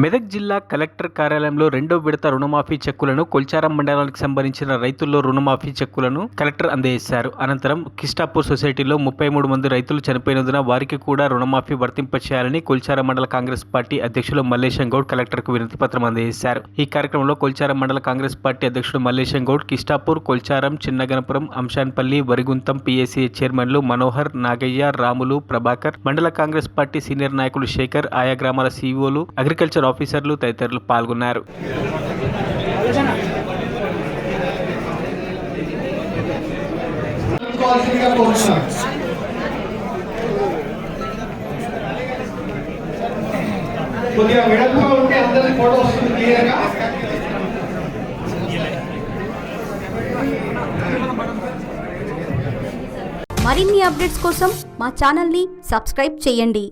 మెదక్ జిల్లా కలెక్టర్ కార్యాలయంలో రెండో విడత రుణమాఫీ చెక్కులను కొల్చారం మండలానికి సంబంధించిన రైతుల్లో రుణమాఫీ చెక్కులను కలెక్టర్ అందజేశారు. అనంతరం కిస్టాపూర్ సొసైటీలో ముప్పై మూడు మంది రైతులు చనిపోయినందున వారికి కూడా రుణమాఫీ వర్తింపచేయాలని కొల్చారం మండల కాంగ్రెస్ పార్టీ అధ్యక్షులు మల్లేశం గౌడ్ కలెక్టర్కు వినతి పత్రం అందజేశారు. ఈ కార్యక్రమంలో కొల్చారం మండల కాంగ్రెస్ పార్టీ అధ్యక్షుడు మల్లేశం గౌడ్ కిస్టాపూర్ కొల్చారం చిన్నగనపురం అంశాన్పల్లి వరిగుంతం పిఎస్సీ చైర్మన్లు మనోహర్ నాగయ్య రాములు ప్రభాకర్ మండల కాంగ్రెస్ పార్టీ సీనియర్ నాయకులు శేఖర్ ఆయా గ్రామాల సీఈఓలు అగ్రికల్చర్ ఆఫీసర్లు తదితరులు పాల్గొన్నారు. కొద్దిగా వెడల్పుగా ఉంటే అందరి ఫోటో వస్తుంది క్లియర్గా. మరిన్ని అప్డేట్స్ కోసం మా ఛానల్ని సబ్స్క్రైబ్ చేయండి.